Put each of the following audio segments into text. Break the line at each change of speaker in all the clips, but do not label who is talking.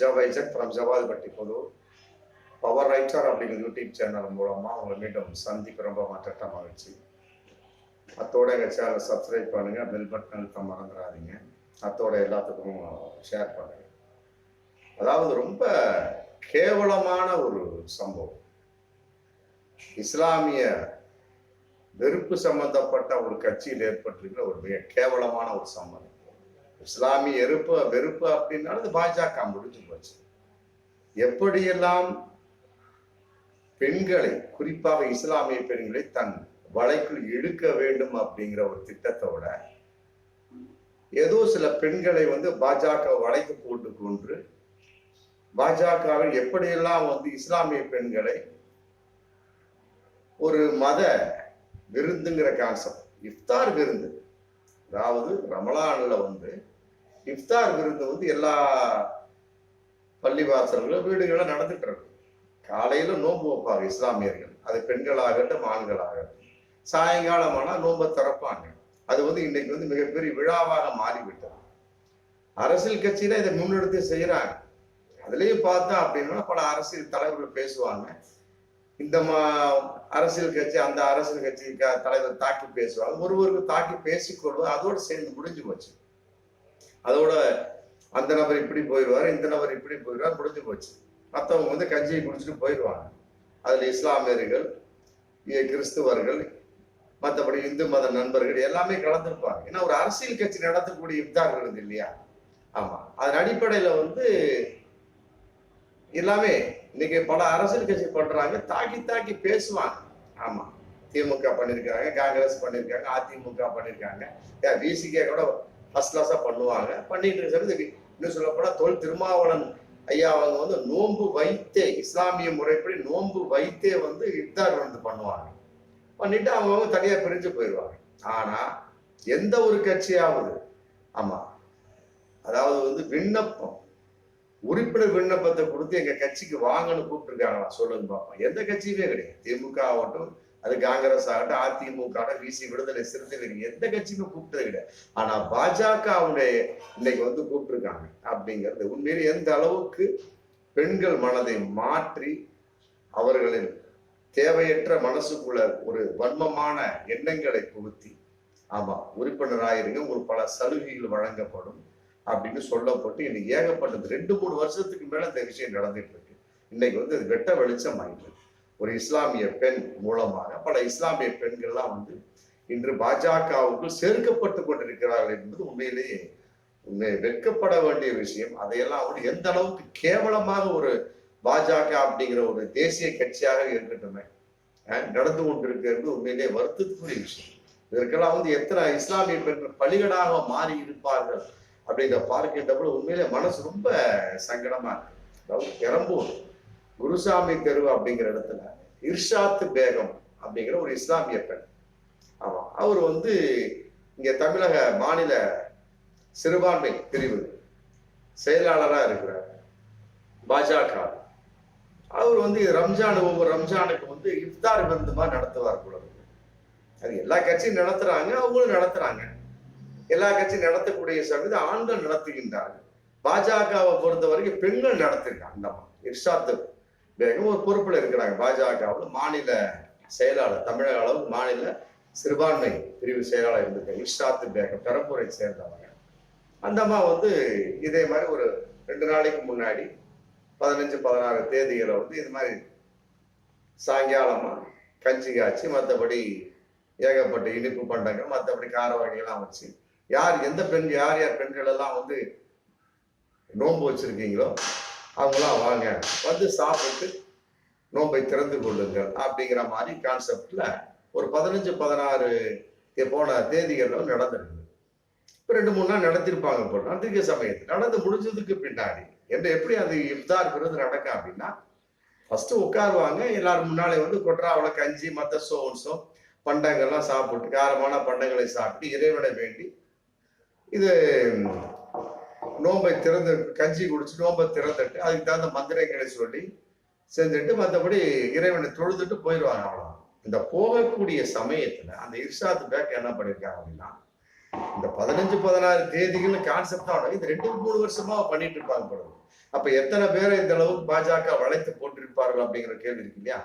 ஜவைஜன் from Javadhupatti பொது power writer அப்படிங்கிற YouTube channel மூலமாக உங்களை மீண்டும் சந்திக்க ரொம்ப மாற்றட்ட மகிழ்ச்சி அத்தோட எங்கள் சேனலை சப்ஸ்கிரைப் பண்ணுங்கள் பெல் பட்டன் அழுத்த மறந்துடாதீங்க. அத்தோட எல்லாத்துக்கும் ஷேர் பண்ணுங்க. அதாவது ரொம்ப கேவலமான ஒரு சம்பவம். இஸ்லாமிய வெறுப்பு சம்பந்தப்பட்ட ஒரு கட்சியில் ஏற்பட்டிருக்கிற ஒரு மிக கேவலமான ஒரு சம்பவம். இஸ்லாமிய எருப்பு வெறுப்பு அப்படின்னாலும் அது பாஜக முடிஞ்சு போச்சு. எப்படியெல்லாம் பெண்களை குறிப்பாக இஸ்லாமிய பெண்களை தன் வலைக்குள் இழுக்க வேண்டும் அப்படிங்கிற ஒரு திட்டத்தோட ஏதோ சில பெண்களை வந்து பாஜக வலைக்கு போட்டு கொன்று பாஜகவில் எப்படியெல்லாம் வந்து இஸ்லாமிய பெண்களை ஒரு மத விருந்துங்கிற கான்செப்ட் இஃப்தார் விருந்து அதாவது ரமலானில் வந்து இஃப்தார் விருந்து வந்து எல்லா பள்ளிவாசல்களும் வீடுகளும் நடந்துட்டு இருக்கு. காலையில் நோன்பு வைப்பாங்க இஸ்லாமியர்கள். அது பெண்களாகட்டும் ஆண்களாகட்டும். சாயங்காலமானால் நோன்பை திறப்பாங்க. அது வந்து இன்னைக்கு வந்து மிகப்பெரிய விழாவாக மாறிவிட்டது. அரசியல் கட்சியில இதை முன்னெடுத்து செய்யறாங்க. அதுலயும் பார்த்தா அப்படின்னா பல அரசியல் தலைவர்கள் பேசுவாங்க. இந்த மா அரசியல் கட்சி அந்த அரசியல் கட்சி க- தலைவர் தாக்கி பேசுவாங்க ஒருவருக்கு தாக்கி பேசிக்கொள்வது அதோடு சேர்ந்து முடிஞ்சு போச்சு. அதோட அந்த நபர் இப்படி போயிடுவார் இந்த நபர் இப்படி போயிடுவார் முடிஞ்சு போச்சு. மற்றவங்க வந்து கஞ்சியை குடிச்சிட்டு போயிடுவாங்க. அதில் இஸ்லாமியர்கள் கிறிஸ்துவர்கள் மற்றபடி இந்து மத நண்பர்கள் எல்லாமே கலந்துருப்பாங்க. ஏன்னா ஒரு அரசியல் கட்சி நடத்தக்கூடிய இதாக விருது இல்லையா? ஆமா. அதன் அடிப்படையில வந்து எல்லாமே இன்னைக்கு பல அரசியல் கட்சி பண்றாங்க தாக்கி தாக்கி பேசுவாங்க. ஆமா திமுக பண்ணிருக்காங்க காங்கிரஸ் பண்ணிருக்காங்க அதிமுக பண்ணிருக்காங்க. விசிகே கூட ஃபர்ஸ்ட் கிளாஸா பண்ணுவாங்க. பண்ணிட்டு இருக்கிறது இன்னும் சொல்ல போனா தொல் திருமாவளன் ஐயா அவங்க வந்து நோன்பு வைத்தே இஸ்லாமிய முறைப்படி நோன்பு வைத்தே வந்து இஃப்தார் வந்து பண்ணுவாங்க. பண்ணிட்டு அவங்கவுங்க தனியா பிரிஞ்சு போயிடுவாங்க ஆனா எந்த ஒரு கட்சியாவது ஆமா அதாவது வந்து விண்ணப்பம் உறுப்பினர் விண்ணப்பத்தை கொடுத்து எங்க கட்சிக்கு வாங்கன்னு கூப்பிட்டுருக்காங்களா சொல்லுங்க பார்ப்போம் எந்த கட்சியுமே கிடையாது. திமுக ஆகட்டும் அது காங்கிரஸ் ஆகட்டும் அதிமுக விசி விடுதலை சிறுத்தைகள் எந்த கட்சியுமே கூப்பிட்டது கிடையாது. ஆனா பாஜகவுடைய இன்னைக்கு வந்து கூப்பிட்டுருக்காங்க அப்படிங்கிறது உண்மையில எந்த அளவுக்கு பெண்கள் மனதை மாற்றி அவர்களின் தேவையற்ற மனசுக்குள்ள ஒரு வன்மமான எண்ணங்களை புகுத்தி ஆமா உறுப்பினராயிருங்க. ஒரு பல சலுகைகள் வழங்கப்படும். அப்படின்னு சொல்லப்பட்டு இன்னைக்கு ஏகப்பட்டது. ரெண்டு மூணு வருஷத்துக்கு மேல இந்த விஷயம் நடந்துட்டு இருக்கு இன்னைக்கு வந்து அது வெட்ட வெளிச்சம் ஆயிட்டு ஒரு இஸ்லாமிய பெண் மூலமாக பல இஸ்லாமிய பெண்கள்லாம் வந்து இன்று பாஜகவுக்கு சேர்க்கப்பட்டு கொண்டிருக்கிறார்கள் என்பது உண்மையிலேயே உண்மை வெட்கப்பட வேண்டிய விஷயம். அதையெல்லாம் வந்து எந்த அளவுக்கு கேவலமாக ஒரு பாஜக அப்படிங்கிற ஒரு தேசிய கட்சியாக இருக்கட்டுமே நடந்து கொண்டிருக்கிறது உண்மையிலேயே வருத்தத்துக்குரிய விஷயம். இதற்கெல்லாம் வந்து எத்தனை இஸ்லாமிய பெண்கள் பலிகடாக மாறி இருப்பார்கள் அப்படி இதை பார்க்கின்றபோது உண்மையிலே மனசு ரொம்ப சங்கடமா இருக்கு. அதாவது பெரம்பூர் குருசாமி தெரு அப்படிங்கிற இடத்துல இர்ஷாத் பேகம் அப்படிங்கிற ஒரு இஸ்லாமிய பெண். ஆமா அவர் வந்து இங்க தமிழக மாநில சிறுபான்மை பிரிவு செயலாளராக இருக்கிறார். பாஜக. அவர் வந்து ரம்ஜான் ஒவ்வொரு ரம்ஜானுக்கு வந்து இஃப்தார் விருந்து மாதிரி நடத்துவார் போல அது எல்லா கட்சியும் நடத்துறாங்க அவங்களும் நடத்துறாங்க. எல்லா கட்சியும் நடத்தக்கூடிய சமயத்தை ஆண்கள் நடத்துகின்றார்கள். பாஜகவை பொறுத்த வரைக்கும் பெண்கள் நடத்திருக்காங்க. அந்த இர்ஷாத் பேகம் ஒரு பொறுப்புல இருக்கிறாங்க. பாஜகவில் மாநில செயலாளர் தமிழக அளவுக்கு மாநில சிறுபான்மை பிரிவு செயலாளர் இருந்திருக்காங்க இர்ஷாத் பேகம் பெரம்பூரை சேர்ந்தவங்க அந்த அம்மா வந்து இதே மாதிரி ஒரு ரெண்டு நாளைக்கு முன்னாடி பதினஞ்சு பதினாறு தேதிகளை வந்து இது மாதிரி சாயங்காலமா கஞ்சி காய்ச்சி மற்றபடி ஏகப்பட்ட இனிப்பு பண்டங்கள் மற்றபடி கார வகையெல்லாம் வச்சு யார் எந்த பெண் யார் யார் பெண்கள் எல்லாம் வந்து நோன்பு வச்சிருக்கீங்களோ அவங்களாம் வாங்க. வந்து சாப்பிட்டு நோன்பை திறந்து கொள்ளுங்கள் அப்படிங்கிற மாதிரி கான்செப்டில் ஒரு பதினஞ்சு பதினாறு போன தேதிகளில் நடந்திருக்கு. இப்போ ரெண்டு மூணு நாள் நடத்திருப்பாங்க இப்போ நடத்திருக்க சமயத்து நடந்து முடிஞ்சதுக்கு பின்னாடி என்ன எப்படி அது இஃப்தார் விருது நடக்கும் அப்படின்னா ஃபஸ்ட்டு உட்காருவாங்க. எல்லாரும் முன்னாலே வந்து கொட்ராவில் கஞ்சி மற்ற சோன்ஸோ பண்டங்கள்லாம் சாப்பிட்டு காரமான பண்டங்களை சாப்பிட்டு இறைவனை வேண்டி இது நோம்பை திறந்து கஞ்சி குடிச்சு நோம்பை திறந்துட்டு அதுக்கு தகுந்த மந்திரங்களை சொல்லி செஞ்சுட்டு மற்றபடி இறைவனை தொழுதுட்டு போயிடுவாங்க அவ்வளோ இந்த போகக்கூடிய சமயத்துல அந்த இர்ஷாத் பேக் என்ன பண்ணியிருக்காங்க அப்படின்னா இந்த பதினஞ்சு பதினாறு தேதிகள்னு கான்செப்ட் தான் இது ரெண்டு மூணு வருஷமா பண்ணிட்டு இருப்பாங்க போல அப்ப எத்தனை பேரை இந்த அளவுக்கு பாஜக வளைத்து போட்டிருப்பார்கள் அப்படிங்கிற கேள்வி இருக்கு இல்லையா?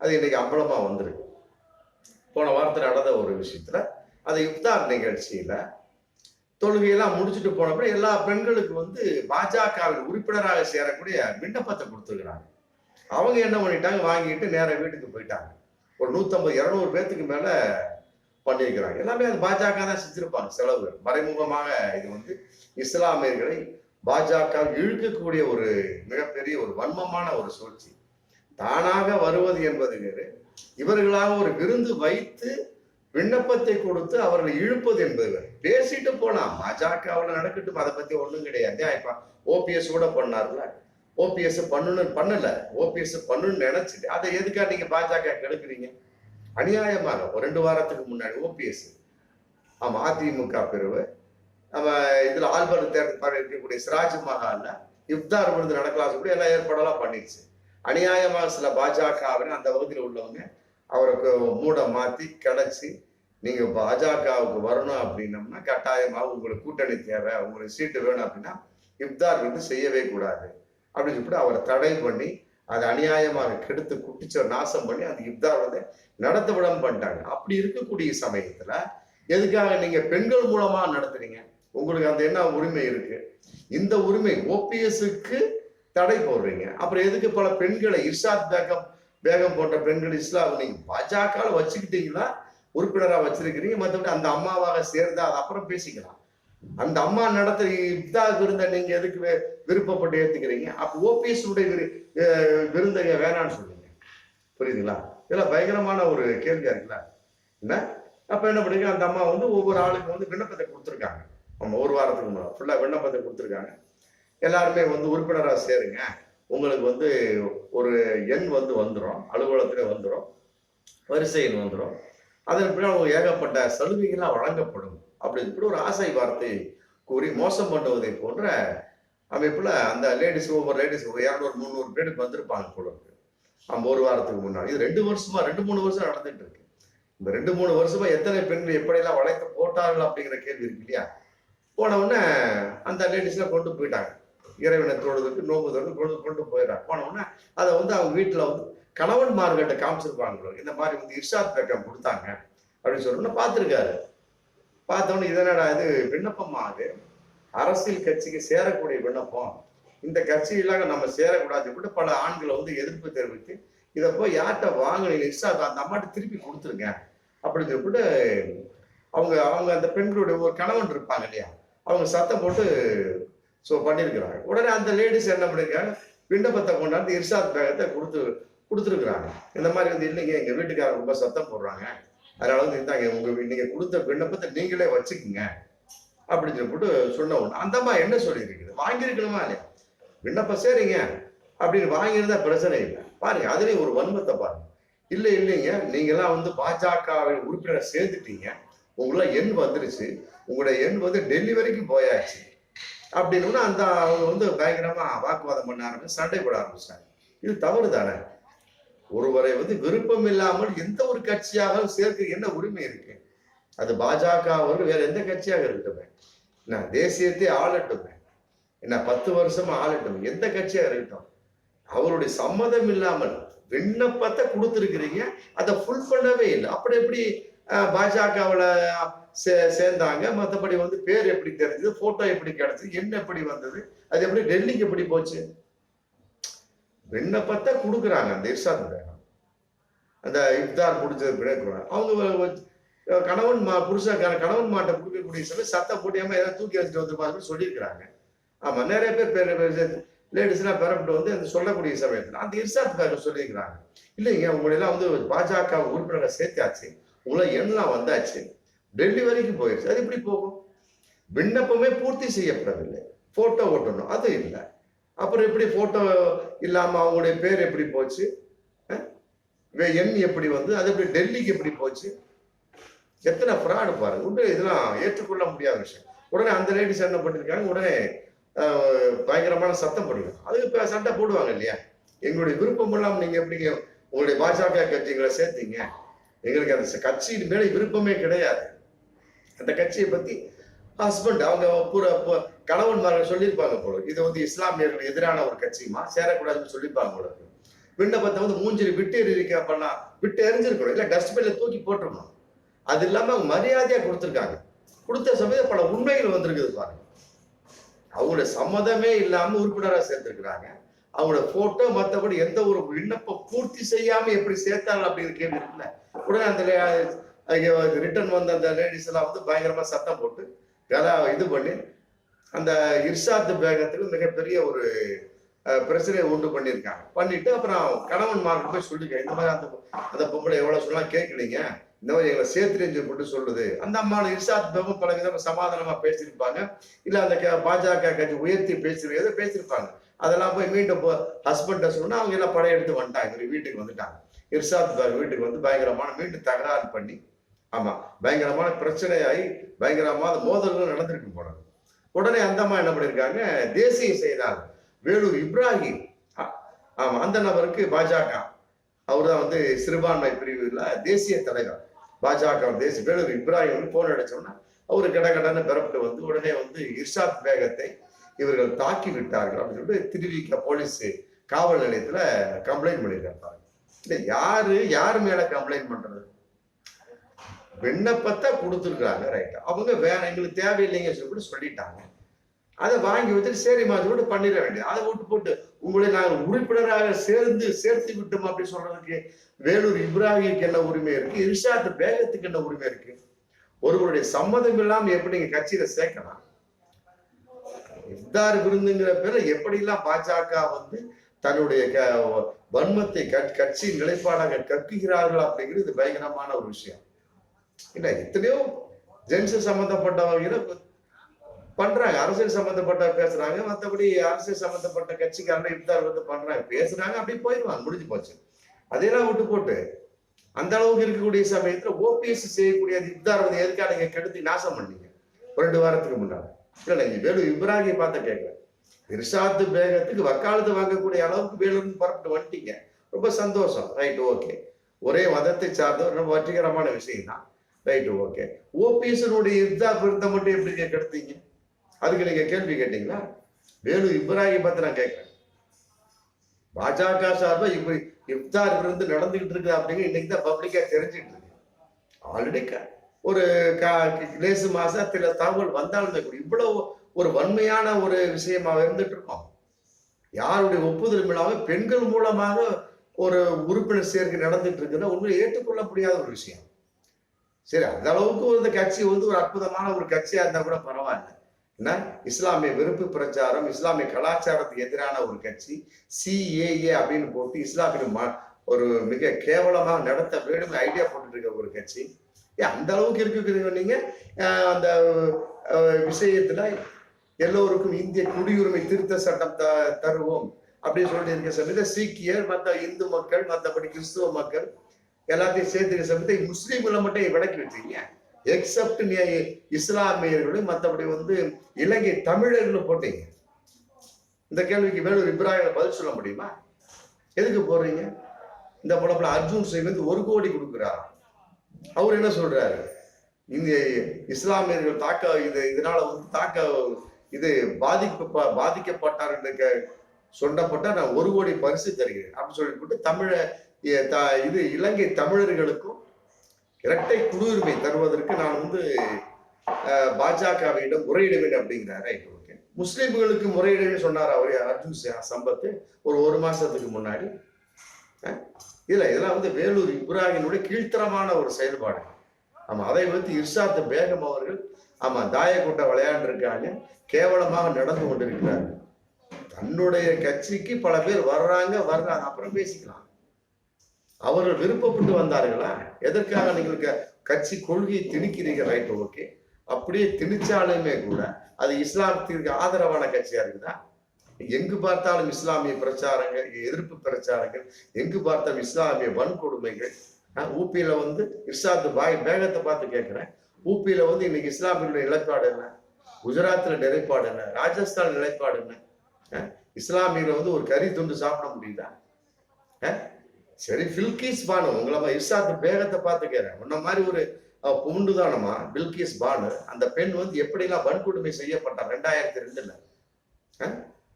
அது இன்னைக்கு அம்பலமா வந்துருக்கு. போன வாரத்தில் நடந்த ஒரு விஷயத்துல அது இஃப்தார் நிகழ்ச்சியில தொழுகையெல்லாம் முடிச்சுட்டு போனப்ப எல்லா பெண்களுக்கு வந்து பாஜகவில் உறுப்பினராக சேரக்கூடிய விண்ணப்பத்தை கொடுத்துருக்குறாங்க. அவங்க என்ன பண்ணிட்டாங்க? வாங்கிட்டு நேராக வீட்டுக்கு போயிட்டாங்க. ஒரு நூத்தம்பது இருநூறு பேர்த்துக்கு மேல பண்ணியிருக்கிறாங்க. எல்லாமே அது பாஜக தான் செஞ்சிருப்பாங்க செலவு மறைமுகமாக இது வந்து இஸ்லாமியர்களை பாஜக இழுக்கக்கூடிய ஒரு மிகப்பெரிய ஒரு வன்மமான ஒரு சூழ்ச்சி. தானாக வருவது என்பது வேறு. இவர்களாக ஒரு விருந்து வைத்து விண்ணப்பத்தை கொடுத்து அவர்களை இழுப்பது என்பது பேசிட்டு போலாம் பாஜகவில் நடக்கட்டும் அதை பத்தி ஒண்ணும் கிடையாது. ஏன் இப்ப ஓபிஎஸ் கூட பண்ணார்ல ஓபிஎஸ் பண்ணணும் பண்ணல. ஓபிஎஸ் பண்ணணும்னு நினைச்சிட்டு அதை எதுக்கா நீங்க பாஜக கெடுக்குறீங்க அநியாயமாக. ஒரு ரெண்டு வாரத்துக்கு முன்னாடி ஓபிஎஸ் ஆமா அதிமுக பிரிவு நம்ம இதுல ஆல்பர் தேட்டர் இருக்கக்கூடிய சிராஜ் மஹால்ல இஃப்தார் விருது நடக்கலாம் சொல்லி எல்லா ஏற்பாடெல்லாம் பண்ணிடுச்சு அநியாயமாக சில பாஜகவின் அந்த பகுதியில் உள்ளவங்க அவருக்கு மூடை மாத்தி கிடைச்சி நீங்க பாஜகவுக்கு வரணும் அப்படின்னம்னா கட்டாயமாக உங்களுக்கு கூட்டணி தேவை உங்களுக்கு சீட்டு வேணும் அப்படின்னா இப்தார் வந்து செய்யவே கூடாது. அப்படின்னு சொல்லிட்டு அவரை தடை பண்ணி அதை அநியாயமாக கெடுத்து குட்டிச்ச நாசம் பண்ணி அந்த இஃப்தார் வந்து நடத்த விடாம பண்ணிட்டாங்க அப்படி இருக்கக்கூடிய சமயத்துல எதுக்காக நீங்க பெண்கள் மூலமா நடத்துறீங்க? உங்களுக்கு அந்த என்ன உரிமை இருக்கு? இந்த உரிமை ஓபிஎஸ்க்கு தடை போடுறீங்க. அப்புறம் எதுக்கு பல பெண்களை இர்ஷாத் பேக்கம் பேகம் போட்ட பெண்கள் இஸ்லாம் நீங்க பாஜக வச்சுக்கிட்டீங்களா? உறுப்பினரா வச்சிருக்கிறீங்க. மற்றபடி அந்த அம்மாவாக சேர்ந்தா அது அப்புறம் பேசிக்கலாம். அந்த அம்மா நடத்த இதாக விருந்த நீங்க எதுக்கு விருப்பப்பட்டு ஏத்துக்கிறீங்க? அப்ப ஓபிஎஸ் உடைய விரு- விருந்தங்க வேணாம்னு சொல்லுங்க புரியுதுங்களா? இதெல்லாம் பயங்கரமான ஒரு கேள்வியா இருக்குல்ல? என்ன? அப்ப என்ன பண்ணுங்க அந்த அம்மா வந்து ஒவ்வொரு ஆளுக்கு வந்து விண்ணப்பத்தை கொடுத்துருக்காங்க. ஆமா ஒரு வாரத்துக்கு முன்னாடி ஃபுல்லா விண்ணப்பத்தை கொடுத்துருக்காங்க. எல்லாருமே வந்து உறுப்பினராக சேருங்க. உங்களுக்கு வந்து ஒரு எண் வந்து வந்துடும் அலுவலகத்துல வந்துடும் வரிசை எண் வந்துடும் அதன் பின்னால் ஏகப்பட்ட சலுகைகள்லாம் வழங்கப்படும். அப்படின்னு சொல்லி ஒரு ஆசை வார்த்தை கூறி மோசம் பண்ணுவதை போன்ற அமைப்புல அந்த லேடிஸ் ஒவ்வொரு லேடிஸ் ஒரு இரநூறு முந்நூறு பேருக்கு வந்திருப்பாங்க போல இருக்கு. ஆமா ஒரு வாரத்துக்கு முன்னாடி. இது ரெண்டு வருஷமா ரெண்டு மூணு வருஷம் நடந்துட்டு இருக்கு. இந்த ரெண்டு மூணு வருஷமா எத்தனை பெண்கள் எப்படியெல்லாம் வளைத்து போட்டார்கள் அப்படிங்கிற கேள்வி இருக்கு இல்லையா? போன உடனே அந்த லேடிஸ்லாம் கொண்டு போயிட்டாங்க. இறைவனை தொழுதுக்கு நோம்பு தொழுது கொண்டு கொண்டு போயிடறாங்க போன அதை வந்து அவங்க வீட்டில் வந்து கணவன்மார்கிட்ட காமிச்சிருப்பாங்களோ இந்த மாதிரி வந்து இர்ஷாத் பேக்கம் கொடுத்தாங்க அப்படின்னு சொல்லணும்னா பார்த்துருக்காரு. பார்த்தோன்னு இதனடா இது விண்ணப்பமா அது? அரசியல் கட்சிக்கு சேரக்கூடிய விண்ணப்பம். இந்த கட்சியிலாக நம்ம சேரக்கூடாது. கூட பல ஆண்களை வந்து எதிர்ப்பு தெரிவித்து இதை போய் யார்கிட்ட வாங்கினீங்க இர்ஷாத் அந்த அம்மாட்ட திருப்பி கொடுத்துருங்க. அப்படின்னு சொல்லிட்டு அவங்க அவங்க அந்த பெண்களுடைய ஒரு கணவன் இருப்பாங்க இல்லையா? அவங்க சத்தம் போட்டு ஸோ பண்ணியிருக்கிறாங்க உடனே அந்த லேடிஸ் என்ன பண்ணியிருக்காங்க விண்ணப்பத்தை கொண்டாந்து இர்சாத் பேகத்தை கொடுத்து கொடுத்துருக்குறாங்க. இந்த மாதிரி வந்து இல்லைங்க எங்கள் வீட்டுக்காரர் ரொம்ப சத்தம் போடுறாங்க. அதனால வந்து இந்தாங்க உங்க நீங்கள் கொடுத்த விண்ணப்பத்தை நீங்களே வச்சுக்கோங்க. அப்படின்னு சொல்லிட்டு சொன்ன ஒன்று அந்த அம்மா என்ன சொல்லியிருக்குது? வாங்கியிருக்கணுமா இல்லையா? விண்ணப்பம் சரிங்க. அப்படின்னு வாங்கியிருந்தா பிரச்சனை இல்லை. பாருங்க அதுலேயும் ஒரு வன்மத்தை பாருங்க. இல்லை இல்லைங்க நீங்களாம் வந்து பாஜகவின் உறுப்பினரை சேர்ந்துட்டீங்க உங்களாம் எண் வந்துருச்சு. உங்களோட எண் வந்து டெல்லி வரைக்கும் போயாச்சு. அப்படின்னு அந்த அவங்க வந்து பயங்கரமா வாக்குவாதம் பண்ண ஆரம்பிச்சு சண்டை போட ஆரம்பிச்சாங்க இது தவறு தானே? ஒருவரை வந்து விருப்பம் இல்லாமல் எந்த ஒரு கட்சியாக சேர்க்க என்ன உரிமை இருக்கு? அது பாஜக ஒரு வேற எந்த கட்சியாக இருக்கட்டுமே. என்ன தேசியத்தை ஆளட்டுமே. என்ன பத்து வருஷமா ஆளட்டும். எந்த கட்சியாக இருக்கட்டும். அவருடைய சம்மதம் இல்லாமல் விண்ணப்பத்தை கொடுத்துருக்கிறீங்க. அதை ஃபுல் பண்ணவே இல்லை. அப்படி எப்படி பாஜகவில் சே சேர்ந்தாங்க. மற்றபடி வந்து பேர் எப்படி தெரிஞ்சது போட்டோ எப்படி கிடைச்சது என்ன எப்படி வந்தது அது எப்படி டெல்லிக்கு எப்படி போச்சு? விண்ணப்பத்தை கொடுக்குறாங்க அந்த இர்ஷாத் அந்த இஃப்தார் முடிஞ்சது பிறகு அவங்க கணவன் மா புருஷக்கார கணவன் மாட்டை கொடுக்கக்கூடிய சொல்லி சத்தம் போட்டியாம ஏதாவது தூக்கி வச்சுட்டு வந்துருப்பாங்க சொல்லியிருக்கிறாங்க. ஆமா நிறைய பேர் பேர் லேடிஸ்லாம் பெறப்பட்டு வந்து அந்த சொல்லக்கூடிய சமயத்தில் அந்த இர்ஷாத் பேகம் சொல்லியிருக்கிறாங்க. இல்லைங்க உங்களெல்லாம் வந்து பாஜக உறுப்பினரை சேர்த்தாச்சு. உங்களை எண்ணெலாம் வந்தாச்சு. டெல்லி வரைக்கும் போயிடுச்சு அது எப்படி போகும்? விண்ணப்பமே பூர்த்தி செய்யப்படவில்லை. போட்டோ ஓட்டணும். அது இல்லை. அப்புறம் எப்படி போட்டோ இல்லாமல் அவங்களுடைய பேர் எப்படி போச்சு? வே- எண் எப்படி வந்து அது எப்படி டெல்லிக்கு எப்படி போச்சு? எத்தனை ஃப்ராடு பாருங்க. உண்டு இதெல்லாம் ஏற்றுக்கொள்ள முடியாத விஷயம். உடனே அந்த லேடிஸ் என்ன பண்ணிருக்காங்க? உடனே பயங்கரமான சத்தம் போடுவாங்க அதுக்கு இப்போ சண்டை போடுவாங்க இல்லையா? எங்களுடைய விருப்பம் இல்லாம நீங்கள் எப்படிங்க உங்களுடைய பாஜக கட்சிகளை சேர்த்தீங்க. எங்களுக்கு அந்த கட்சியின் மேலே விருப்பமே கிடையாது. அந்த கட்சியை பத்தி ஹஸ்பண்ட் அவங்க பூரா கணவன்மார்கள் சொல்லியிருப்பாங்க போல. இது வந்து இஸ்லாமியர்களுக்கு எதிரான ஒரு கட்சியுமா? சேரக்கூடாதுன்னு சொல்லியிருப்பாங்க போல விண்ணப்பத்தை வந்து மூஞ்சில விட்டு எறிக்க பண்ணா விட்டு எரிஞ்சிருக்கணும் இல்லை டஸ்ட்பின்ல தூக்கி போட்டுருக்கணும் அது இல்லாம அவங்க மரியாதையா கொடுத்துருக்காங்க. கொடுத்த சமயத்தில் பல உண்மைகள் வந்திருக்குது பாருங்க. அவங்களோட சம்மதமே இல்லாம உறுப்பினராக சேர்த்திருக்கிறாங்க அவங்களோட போட்டோ மற்றபடி எந்த ஒரு விண்ணப்பம் பூர்த்தி செய்யாம எப்படி சேர்த்தாங்க அப்படிங்கிற கேள்வி இருக்குல்ல? உடனே அந்த ரிட்டர்ன் வந்த அந்த லேடிஸ் எல்லாம் வந்து பயங்கரமா சத்தம் போட்டு கதா இது பண்ணி அந்த இர்ஷாத் பேகத்துக்கு மிகப்பெரிய ஒரு பிரச்சனையை உண்டு பண்ணியிருக்காங்க. பண்ணிட்டு அப்புறம் கணவன் மார்க்கு போய் சொல்லிக்க இந்த மாதிரி அந்த அந்த பொம்பளை எவ்வளவு சொல்லலாம் கேட்கலீங்க. இந்த மாதிரி எங்களை சேர்த்துலேன்னு போட்டு சொல்லுது. அந்த அம்மாவை இர்ஷாத் பேகம் பல விதமா சமாதானமா பேசியிருப்பாங்க. இல்ல அந்த பாஜக கட்சி உயர்த்தி பேசி பேசியிருப்பாங்க. அதெல்லாம் போய் மீண்டும் ஹஸ்பண்ட சொன்னா அவங்க எல்லாம் படையெடுத்து வந்துட்டாங்க வீட்டுக்கு வந்துட்டாங்க. இர்ஷாத் வீட்டுக்கு வந்து பயங்கரமான மீண்டும் தகராறு பண்ணி ஆமா பயங்கரமான பிரச்சனையாகி பயங்கரமான மோதல்கள் நடந்திருக்கு போனாங்க உடனே அந்த அம்மா என்ன பண்ணிருக்காங்க? தேசிய செய்தார் வேலூர் இப்ராஹிம் ஆ- ஆமா அந்த நபருக்கு பாஜக அவர் தான் வந்து சிறுபான்மை பிரிவுல தேசிய தலைவர். பாஜக தேசிய வேலூர் இப்ராஹிம் போன் அடிச்சோம்னா அவரு கடகடன்னு கடன்னு வந்து உடனே வந்து இர்ஷாத் பேகத்தை இவர்கள் தாக்கி விட்டார்கள் அப்படின்னு சொல்லிட்டு திருவிக்க போலீஸ் காவல் நிலையத்துல கம்ப்ளைண்ட் பண்ணியிருக்காங்க இல்ல யாரு யார் மேல கம்ப்ளைண்ட் பண்றது? விண்ணப்பத்தை கொடுத்துருக்காங்க ரைட் அவங்க வேற எங்களுக்கு தேவையில்லைங்க சொல்லிட்டு சொல்லிட்டாங்க. அதை வாங்கி வச்சுட்டு சரிம்மா விட்டு பண்ணிட வேண்டியது. அதை விட்டு போட்டு உங்களை நாங்கள் உறுப்பினராக சேர்ந்து சேர்த்து விட்டோம் அப்படின்னு சொல்றதுக்கு வேலூர் இப்ராஹிமுக்கு என்ன உரிமை இருக்கு? இர்ஷாத் பேகத்துக்கு என்ன உரிமை இருக்கு? ஒருவருடைய சம்மதம் இல்லாம எப்படி நீங்க கட்சியில சேர்க்கலாம்? இஃப்தார் விருந்துங்கிற பேர்ல எப்படிலாம் பாஜக வந்து தன்னுடைய க- வன்மத்தை கட்- கட்சி நிலைப்பாடாக கற்குகிறார்கள் அப்படிங்கிறது பயங்கரமான ஒரு விஷயம். இல்ல எத்தனையோ ஜென்ஸ் சம்பந்தப்பட்டவங்க பண்றாங்க. அரசியல் சம்பந்தப்பட்ட பேசுறாங்க. மற்றபடி அரசியல் சம்பந்தப்பட்ட கட்சிக்காரங்க இப்தார் வந்து பண்றாங்க. பேசுறாங்க அப்படியே போயிடுவாங்க முடிஞ்சு போச்சு. அதையெல்லாம் விட்டு போட்டு அந்த அளவுக்கு இருக்கக்கூடிய சமயத்துல ஓபிஎஸ் செய்யக்கூடிய அந்த இஃப்தார் வந்து எதுக்காக நீங்க கெடுத்து நாசம் பண்ணீங்க? ஒரு ரெண்டு வாரத்துக்கு முன்னாடி இல்ல நீங்க வேலு இப்ராஹிம் பார்த்த கேட்கல இர்ஷாத்து பேகத்துக்கு வக்காலத்து வாங்கக்கூடிய அளவுக்கு வேலூர்னு பரப்பிட்டு வந்துட்டீங்க. ரொம்ப சந்தோஷம். ரைட் ஓகே ஒரே மதத்தை சார்ந்தவர் ரொம்ப வெற்றிகரமான விஷயம் தான் ரைட் ஓகே ஓபிஎஸ்னுடைய இர்தா விருந்தம் மட்டும் எப்படி நீங்க கெடுத்தீங்க? அதுக்கு நீங்க கேள்வி கேட்டீங்களா? வேலூர் இப்ராஹிம் பார்த்து நான் கேட்கிறேன். பாஜக சார்பா இப்படி இப்தார் விருந்து நடந்துகிட்டு இருக்கு அப்படிங்க இன்னைக்கு தான் பப்ளிக்கா தெரிஞ்சுட்டு இருக்கு. ஆல்ரெடி ஒரு கா- லேசு சில தகவல் வந்தாலுமே கூட இவ்வளவு ஒரு வன்மையான ஒரு விஷயமாக இருந்துட்டு இருக்கோம் யாருடைய ஒப்புதலும் இல்லாம பெண்கள் மூலமாக ஒரு உறுப்பினர் சேர்க்கை நடந்துட்டு இருக்குன்னா உண்மையை ஏற்றுக்கொள்ள முடியாத ஒரு விஷயம். சரி அந்த அளவுக்கு இந்த கட்சி வந்து ஒரு அற்புதமான ஒரு கட்சியா இருந்தா கூட பரவாயில்ல. என்ன? இஸ்லாமிய வெறுப்பு பிரச்சாரம் இஸ்லாமிய கலாச்சாரத்துக்கு எதிரான ஒரு கட்சி சிஏஏ அப்படின்னு போட்டு இஸ்லாமிய ம- ஒரு மிக கேவலமாக நடத்த வேண்டும் ஐடியா போட்டுட்டு இருக்க ஒரு கட்சி. ஏன் அந்த அளவுக்கு இருக்கு நீங்க. அந்த விஷயத்துல எல்லோருக்கும் இந்திய குடியுரிமை திருத்த சட்டம் த தருவோம் அப்படின்னு சொல்லிட்டு இருக்க சமயத்தை சீக்கியர் மற்ற இந்து மக்கள் மற்றபடி கிறிஸ்துவ மக்கள் எல்லாத்தையும் சேர்த்துக்க சமயத்தை முஸ்லீம்களை மட்டும் விளக்கி வச்சிருக்கீங்க எக்ஸப்ட் நீ இஸ்லாமியர்களும் மற்றபடி வந்து இலங்கை தமிழர்களும் போட்டீங்க. இந்த கேள்விக்கு மேலும் இப்ராஹிம் பதில் சொல்ல முடியுமா? எதுக்கு போடுறீங்க? இந்த படத்துல அர்ஜுன் சிங் வந்து ஒரு கோடி கொடுக்குறா. அவர் என்ன சொல்றாரு? இந்த இஸ்லாமியர்கள் தாக்க இது இதனால வந்து தாக்க இது பாதிப்பு பாதிக்கப்பட்டார் என்று க- நான் ஒரு கோடி பரிசு தருகிறேன். அப்படின்னு சொல்லிட்டு தமிழ த- இது இலங்கை தமிழர்களுக்கும் இரட்டை குடியுரிமை தருவதற்கு நான் வந்து பாஜகவிடம் முறையிடுவேன் அப்படிங்கிறார். Right okay. முஸ்லீம்களுக்கு முறையிடுவேன் சொன்னார் அவர் அர்ஜுன் சம்பத்து ஒரு ஒரு மாசத்துக்கு முன்னாடி. இல்ல இதெல்லாம் வந்து வேலூர் இப்ராஹினுடைய கீழ்த்தரமான ஒரு செயல்பாடு. ஆமா அதை வந்து இர்ஷாத் பேகம் அவர்கள் ஆமா தாய விளையாண்டு விளையாண்டுருக்காங்க. கேவலமாக நடந்து கொண்டிருக்கிறார்கள். தன்னுடைய கட்சிக்கு பல பேர் வர்றாங்க வர்றாங்க. அப்புறம் பேசிக்கலாம். அவர்கள் விருப்பப்பட்டு வந்தார்களா? எதற்காக நீங்கள் க- கட்சி கொள்கையை திணிக்கிறீங்க ரைட் ஓகே. அப்படியே திணிச்சாலுமே கூட அது இஸ்லாமத்திற்கு ஆதரவான கட்சியா இருக்குதா? எங்கு பார்த்தாலும் இஸ்லாமிய பிரச்சாரங்கள் எதிர்ப்பு பிரச்சாரங்கள் எங்கு பார்த்தாலும் இஸ்லாமிய வன்கொடுமைகள். அஹ், ஊப்பியில வந்து இர்ஷாத் பாய் பேகத்தை பார்த்து கேட்கிறேன். ஊபியில வந்து இன்னைக்கு இஸ்லாமியர்களுடைய நிலைப்பாடு என்ன? குஜராத்ல நிலைப்பாடு என்ன? ராஜஸ்தான் நிலைப்பாடு என்ன? அஹ், வந்து ஒரு கறி துண்டு சாப்பிட முடியுதா? சரி பில்கிஸ் பானு உங்களை மாதிரி இர்ஷாத் பேகத்தை பார்த்து உன்ன மாதிரி ஒரு புண்டுதானமா பில்கிஸ் பானு. அந்த பெண் வந்து எப்படிலாம் வன்கொடுமை செய்யப்பட்டா ரெண்டாயிரத்தி ரெண்டுல?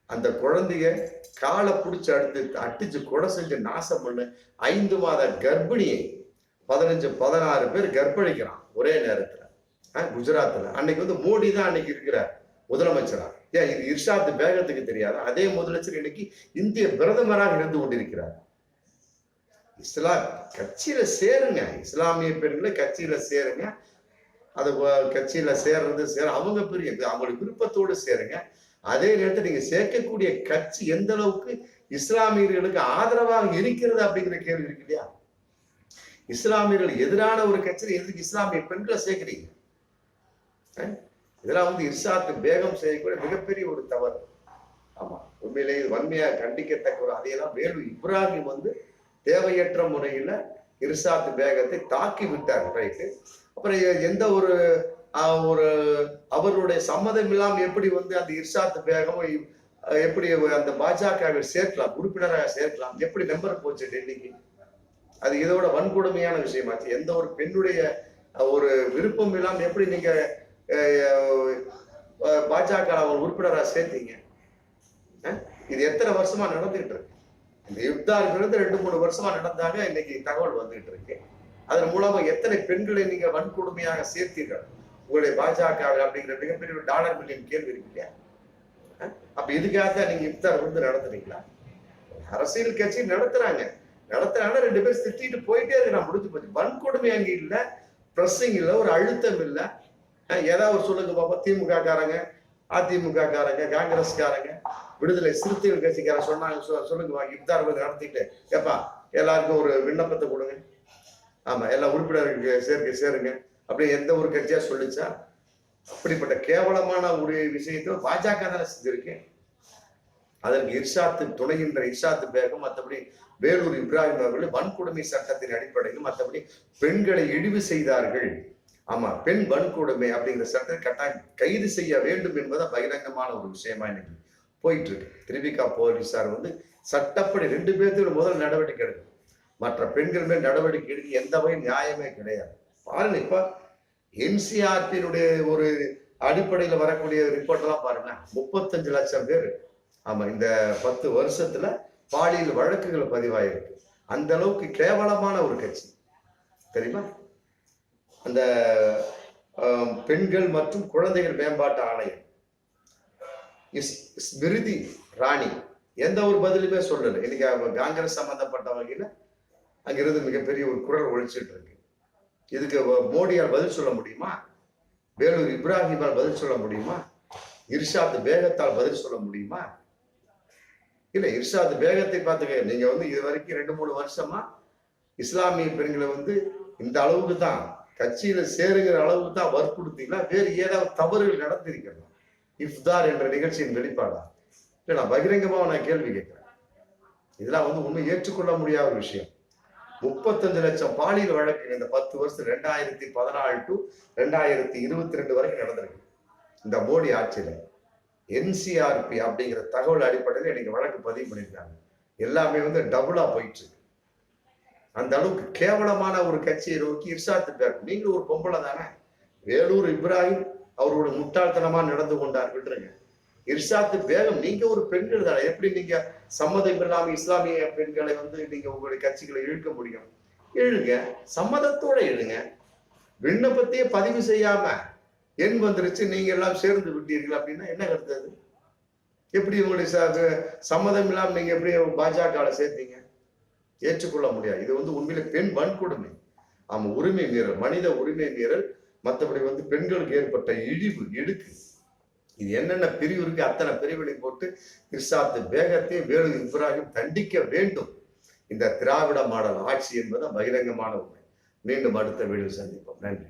அந்த குழந்தைய காலை பிடிச்சி அடுத்து அட்டிச்சு கொடை செஞ்சு நாசம் பண்ணு. ஐந்து மாத கர்ப்பிணியை பதினஞ்சு பதினாறு பேர் கர்ப்பணிக்கிறான். ஒரே நேரத்துல. குஜராத்தில் அன்னைக்கு வந்து மோடி தான் அன்னைக்கு இருக்கிற முதலமைச்சரா? ஏன் இது இர்ஷாத் பேகத்துக்கு தெரியாது? அதே முதலமைச்சர் இன்னைக்கு இந்திய பிரதமராக இருந்து கொண்டிருக்கிறார். இஸ்லாம் கட்சியில சேருங்க. இஸ்லாமிய பெண்களை கட்சியில சேருங்க. அது கட்சியில சேர்றது சேர அவங்க பெரிய அவங்களுக்கு விருப்பத்தோடு சேருங்க. அதே நேரத்தில் நீங்க சேர்க்கக்கூடிய கட்சி எந்த அளவுக்கு இஸ்லாமியர்களுக்கு ஆதரவாக இருக்கிறது அப்படிங்கிற கேள்வி இருக்கு இல்லையா? இஸ்லாமியர்கள் எதிரான ஒரு கட்சியில எதுக்கு இஸ்லாமிய பெண்களை சேர்க்கிறீங்க? இதெல்லாம் வந்து இர்ஷாத்து பேகம் செய்யக்கூடிய மிகப்பெரிய ஒரு தவறு. ஆமா. உண்மையிலேயே இது வன்மையா கண்டிக்கத்தக்க ஒரு அதையெல்லாம் வேலு இப்ராஹிம் வந்து தேவையற்ற முறையில இர்சாத்து பேகத்தை தாக்கி விட்டார் ரைட்டு அப்புறம் எந்த ஒரு ஆஹ், ஒரு அவருடைய சம்மதம் இல்லாம எப்படி வந்து அந்த இர்ஷாத் பேகமும் எப்படி அந்த பாஜகவை சேர்க்கலாம் உறுப்பினராக சேர்க்கலாம் எப்படி நம்பர் போச்சு டெல்லிக்கு? அது இதோட வன்கொடுமையான விஷயமாச்சு. எந்த ஒரு பெண்ணுடைய ஒரு விருப்பம் இல்லாம எப்படி நீங்க பாஜக அவர் உறுப்பினராக சேர்த்தீங்க. இது எத்தனை வருஷமா நடந்துகிட்டு இருக்கு? இந்த யுத்தாங்கிறது ரெண்டு மூணு வருஷமா நடந்தாங்க இன்னைக்கு தகவல் வந்துகிட்டு இருக்கு. அதன் மூலமா எத்தனை பெண்களை நீங்க வன்கொடுமையாக சேர்த்தீர்கள்? உங்களுடைய பாஜக அப்படிங்கிற மிகப்பெரிய ஒரு டாலர் மில்லியன் கேள்வி இருக்கு அப்ப இதுக்காக தான் நீங்க இப்தார் வந்து நடத்துறீங்களா? அரசியல் கட்சி நடத்துறாங்க. நடத்துறாங்க ரெண்டு பேரும் திட்டிட்டு போயிட்டே இருக்கு நான் முடிஞ்சு போச்சு. வன்கொடுமை அங்கே இல்ல. பிரஸிங் இல்ல. ஒரு அழுத்தம் இல்லை. ஏதாவது ஒரு சொல்லுங்க பாப்பா திமுக காரங்க அதிமுக காரங்க காங்கிரஸ்காரங்க விடுதலை சிறுத்தைகள் கட்சிக்காரன் சொன்னாங்க சொல்லுங்க வா இஃப்தார் நடத்திட்டு ஏப்பா எல்லாருக்கும் ஒரு விண்ணப்பத்தை கொடுங்க. ஆமா எல்லா உறுப்பினர்களுக்கு சேர்க்க சேருங்க. அப்படி எந்த ஒரு கட்சியா சொல்லிச்சா அப்படிப்பட்ட கேவலமான ஒரு விஷயத்தை பாஜக தானே செஞ்சிருக்கேன் அதற்கு இர்ஷாத்து துணைகின்ற இர்ஷாத்து பேகம் மற்றபடி வேலூர் இப்ராஹிம் அவர்கள் வன்கொடுமை சட்டத்தின் அடிப்படையில் மற்றபடி பெண்களை இழிவு செய்தார்கள். ஆமா பெண் வன்கொடுமை அப்படிங்கிற சட்டத்தை கட்டாயம் கைது செய்ய வேண்டும் என்பது பகிரங்கமான ஒரு விஷயமா இன்னைக்கு போயிட்டு இருக்கு திருவிகா போலீஸார் வந்து சட்டப்படி ரெண்டு பேர்த்துல முதல் நடவடிக்கை எடுக்கும். மற்ற பெண்கள் மேல் நடவடிக்கை எடுக்க எந்த வகை நியாயமே கிடையாது. பாருங்க இப்ப என்சிஆர்பியினுடைய ஒரு அடிப்படையில் வரக்கூடிய ரிப்போர்ட் எல்லாம் பாருங்க. முப்பத்தஞ்சு லட்சம் பேர். ஆமா இந்த பத்து வருஷத்துல பாலியல் வழக்குகள் பதிவாயிருக்கு. அந்த அளவுக்கு கேவலமான ஒரு கட்சி. தெரியுமா? அந்த பெண்கள் மற்றும் குழந்தைகள் மேம்பாட்டு ஆணையம். இஸ் ஸ்மிருதி ராணி. எந்த ஒரு பதிலுமே சொல்லலை. இன்னைக்கு அவங்க காங்கிரஸ் சம்பந்தப்பட்ட வகையில் அங்கிருந்து மிகப்பெரிய ஒரு குரல் ஒழிச்சிட்டு இருக்கு. இதுக்கு மோடியால் பதில் சொல்ல முடியுமா? வேலூர் இப்ராஹிமால் பதில் சொல்ல முடியுமா? இர்ஷாத் பேகத்தால் பதில் சொல்ல முடியுமா? இல்லை இர்ஷாத் பேகத்தை பார்த்துக்க நீங்க வந்து இது வரைக்கும் ரெண்டு மூணு வருஷமா இஸ்லாமிய பெண்களை வந்து இந்த அளவுக்கு தான் கட்சியில சேருகிற அளவுக்கு தான் வற்புறுத்தீங்களா வேறு ஏதாவது தவறுகள் நடந்திருக்கிறதா? இஃப்தார் என்ற நிகழ்ச்சியின் வெளிப்பாடா? இல்ல நான் பகிரங்கமாக நான் கேள்வி கேட்கிறேன். இதெல்லாம் வந்து உண்மை ஏற்றுக்கொள்ள முடியாத ஒரு விஷயம். முப்பத்தஞ்சு லட்சம் பாலியல் வழக்கு இந்த பத்து வருஷம் ரெண்டாயிரத்தி பதினாலு டு ரெண்டாயிரத்தி இருபத்தி ரெண்டு வரைக்கும் நடந்திருக்கு. இந்த மோடி ஆட்சியில என்சிஆர்பி அப்படிங்கிற தகவல் அடிப்படையில் இன்னைக்கு வழக்கு பதிவு பண்ணியிருக்காங்க. எல்லாமே வந்து டபுளா போயிட்டு இருக்கு. அந்த அளவுக்கு கேவலமான ஒரு கட்சியை நோக்கி இர்ஷாத் பேரும் நீங்க ஒரு பொம்பளை தானே? வேலூர் இப்ராஹிம் அவரோட முட்டாள்தனமா நடந்து கொண்டார் விட்டுருங்க இர்ஷாத் பேகம் நீங்க ஒரு பெண்கள் தானே? எப்படி நீங்க சம்மதம் இல்லாம இஸ்லாமிய பெண்களை வந்து நீங்க உங்களுடைய கட்சிகளை இழுக்க முடியும்? எழுங்க சம்மதத்தோட எழுங்க விண்ணப்பத்தையே பதிவு செய்யாம எண் வந்துருச்சு நீங்க எல்லாம் சேர்ந்து விட்டீர்கள் அப்படின்னா என்ன கருத்து அது? எப்படி உங்களுடைய சம்மதம் இல்லாம நீங்க எப்படி பாஜக சேர்த்தீங்க? ஏற்றுக்கொள்ள முடியாது. இது வந்து உண்மையில பெண் வன்கொடுமை. ஆமா உரிமை மீறல் மனித உரிமை மீறல் மற்றபடி வந்து பெண்களுக்கு ஏற்பட்ட இழிவு இடுக்கு. இது என்னென்ன பிரிவு இருக்கு? அத்தனை பிரிவினை போட்டு கிறிஸ்தாத்து பேகத்தையும் வேலு இப்ராஹிம் தண்டிக்க வேண்டும். இந்த திராவிட மாடல் ஆட்சி என்பது பகிரங்கமான உண்மை. மீண்டும் அடுத்த வீடியோ சந்திப்போம். நன்றி.